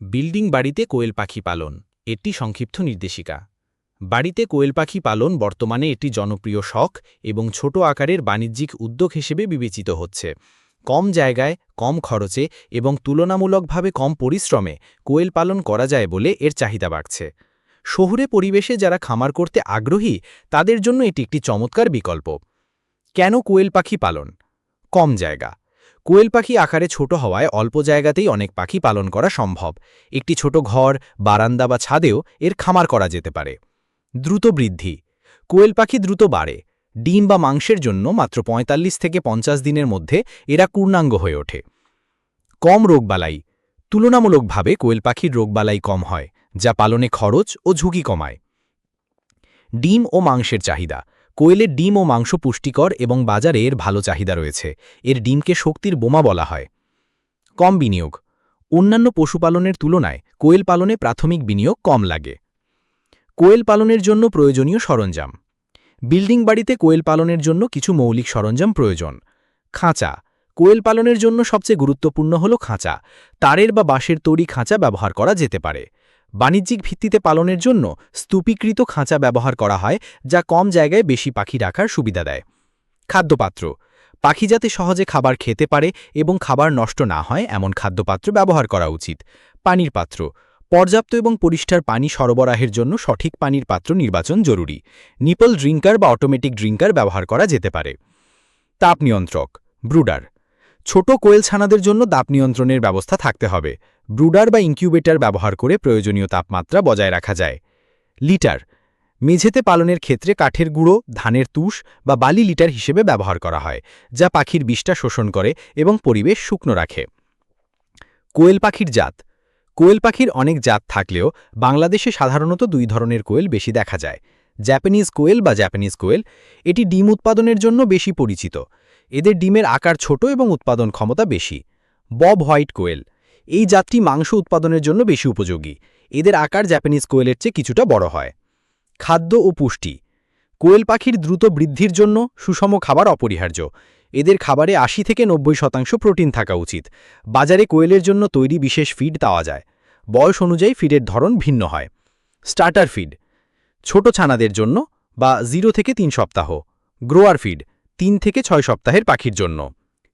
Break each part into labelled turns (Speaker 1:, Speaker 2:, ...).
Speaker 1: Building বাড়িতে কোয়েল পাখি পালন এটি সংক্ষিপ্ত নির্দেশিকা। বাড়িতে কোয়েল পাখি পালন বর্তমানে একটি জনপ্রিয় শখ এবং ছোট আকারের বাণিজ্যিক উদ্যোগ হিসেবে বিবেচিত হচ্ছে। কম জায়গায়, কম খরচে এবং তুলনামূলকভাবে কম পরিশ্রমে কোয়েল পালন করা যায় বলে এর চাহিদা বাড়ছে। শহুরে পরিবেশে যারা খামার করতে আগ্রহী, তাদের জন্য এটি একটি চমৎকার বিকল্প। কেন কোয়েল পাখি পালন? কম জায়গা। কোয়েল পাখি আকারে ছোট হওয়ায় অল্প জায়গাতেই অনেক পাখি পালন করা সম্ভব। একটি ছোট ঘর, বারান্দা বা ছাদেও এর খামার করা যেতে পারে। দ্রুত বৃদ্ধি। কোয়েল পাখি দ্রুত বাড়ে। ডিম বা মাংসের জন্য মাত্র ৪৫ থেকে পঞ্চাশ দিনের মধ্যে এরা পূর্ণাঙ্গ হয়ে ওঠে। কম রোগবালাই। তুলনামূলকভাবে কোয়েল পাখির রোগবালাই কম হয়, যা পালনে খরচ ও ঝুঁকি কমায়। ডিম ও মাংসের চাহিদা। কোয়েলের ডিম ও মাংস পুষ্টিকর এবং বাজারে এর ভালো চাহিদা রয়েছে। এর ডিমকে শক্তির বোমা বলা হয়। কম বিনিয়োগ। অন্যান্য পশুপালনের তুলনায় কোয়েল পালনে প্রাথমিক বিনিয়োগ কম লাগে। কোয়েল পালনের জন্য প্রয়োজনীয় সরঞ্জাম। বিল্ডিং বাড়িতে কোয়েল পালনের জন্য কিছু মৌলিক সরঞ্জাম প্রয়োজন। খাঁচা। কোয়েল পালনের জন্য সবচেয়ে গুরুত্বপূর্ণ হল খাঁচা। তারের বা বাঁশের তৈরি খাঁচা ব্যবহার করা যেতে পারে। বাণিজ্যিক ভিত্তিতে পালনের জন্য স্তূপীকৃত খাঁচা ব্যবহার করা হয়, যা কম জায়গায় বেশি পাখি রাখার সুবিধা দেয়। খাদ্যপাত্র পাখি যাতে সহজে খাবার খেতে পারে এবং খাবার নষ্ট না হয়, এমন খাদ্যপাত্র ব্যবহার করা উচিত। পানির পাত্র পর্যাপ্ত এবং পরিষ্কার পানি সরবরাহের জন্য সঠিক পানির পাত্র নির্বাচন জরুরি। নিপল ড্রিঙ্কার বা অটোমেটিক ড্রিঙ্কার ব্যবহার করা যেতে পারে। তাপ নিয়ন্ত্রক ব্রুডার ছোট কোয়েল ছানাদের জন্য দাপ নিয়ন্ত্রণের ব্যবস্থা থাকতে হবে। ব্রুডার বা ইনকিউবেটার ব্যবহার করে প্রয়োজনীয় তাপমাত্রা বজায় রাখা যায়। লিটার, মেঝেতে পালনের ক্ষেত্রে কাঠের গুঁড়ো, ধানের তুষ বা বালি লিটার হিসেবে ব্যবহার করা হয়, যা পাখির বিষটা শোষণ করে এবং পরিবেশ শুকনো রাখে। কোয়েল পাখির জাত, কোয়েল পাখির অনেক জাত থাকলেও বাংলাদেশে সাধারণত দুই ধরনের কোয়েল বেশি দেখা যায় জ্যাপানিজ কোয়েল বা জ্যাপানিজ কোয়েল। এটি ডিম উৎপাদনের জন্য বেশি পরিচিত। এদের ডিমের আকার ছোট এবং উৎপাদন ক্ষমতা বেশি। বব হোয়াইট কোয়েল এই জাতটি মাংস উৎপাদনের জন্য বেশি উপযোগী। এদের আকার জ্যাপানিজ কোয়েলের চেয়ে কিছুটা বড় হয়। খাদ্য ও পুষ্টি। কোয়েল পাখির দ্রুত বৃদ্ধির জন্য সুষম খাবার অপরিহার্য। এদের খাবারে আশি থেকে নব্বই শতাংশ প্রোটিন থাকা উচিত। বাজারে কোয়েলের জন্য তৈরি বিশেষ ফিড পাওয়া যায়। বয়স অনুযায়ী ফিডের ধরন ভিন্ন হয়। Starter feed. ছোট ছানাদের জন্য বা জিরো থেকে তিন সপ্তাহ। Grower feed. তিন থেকে ছয় সপ্তাহের পাখির জন্য।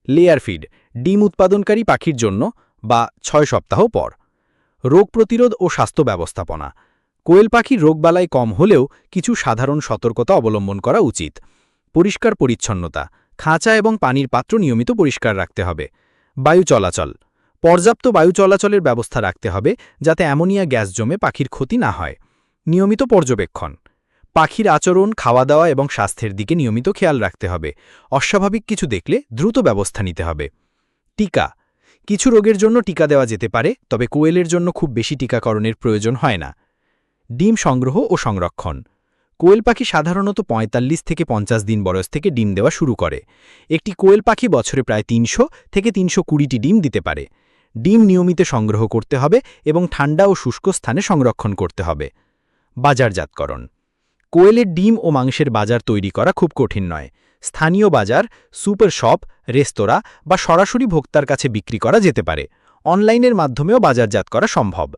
Speaker 1: Layer feed. ডিম উৎপাদনকারী পাখির জন্য বা ছয় সপ্তাহ পর। রোগ প্রতিরোধ ও স্বাস্থ্য ব্যবস্থাপনা। কোয়েল পাখির রোগবালাই কম হলেও কিছু সাধারণ সতর্কতা অবলম্বন করা উচিত। পরিষ্কার পরিচ্ছন্নতা, খাঁচা এবং পানির পাত্র নিয়মিত পরিষ্কার রাখতে হবে। বায়ু চলাচল, পর্যাপ্ত বায়ু চলাচলের ব্যবস্থা রাখতে হবে যাতে অ্যামোনিয়া গ্যাস জমে পাখির ক্ষতি না হয়। নিয়মিত পর্যবেক্ষণ, পাখির আচরণ খাওয়া দাওয়া এবং স্বাস্থ্যের দিকে নিয়মিত খেয়াল রাখতে হবে। অস্বাভাবিক কিছু দেখলে দ্রুত ব্যবস্থা নিতে হবে। টিকা কিছু রোগের জন্য টিকা দেওয়া যেতে পারে, তবে কোয়েলের জন্য খুব বেশি টিকাকরণের প্রয়োজন হয় না। ডিম সংগ্রহ ও সংরক্ষণ। কোয়েল পাখি সাধারণত ৪৫ থেকে পঞ্চাশ দিন বয়স থেকে ডিম দেওয়া শুরু করে। একটি কোয়েল পাখি বছরে প্রায় তিনশো থেকে তিনশো কুড়িটি ডিম দিতে পারে। ডিম নিয়মিত সংগ্রহ করতে হবে এবং ঠান্ডা ও শুষ্ক স্থানে সংরক্ষণ করতে হবে। বাজারজাতকরণ। কোয়েলের ডিম ও মাংসের বাজার তৈরি করা খুব কঠিন নয়। স্থানীয় বাজার, সুপার শপ, রেস্তোরাঁ বা সরাসরি ভোক্তার কাছে বিক্রি করা যেতে পারে। অনলাইনের মাধ্যমেও বাজারজাত করা সম্ভব।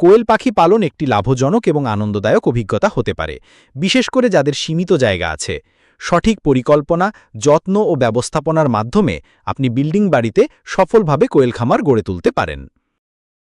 Speaker 1: কোয়েল পাখি পালন একটি লাভজনক এবং আনন্দদায়ক অভিজ্ঞতা হতে পারে, বিশেষ করে যাদের সীমিত জায়গা আছে। সঠিক পরিকল্পনা, যত্ন ও ব্যবস্থাপনার মাধ্যমে আপনি বিল্ডিং বাড়িতে সফলভাবে কোয়েল খামার গড়ে তুলতে পারেন।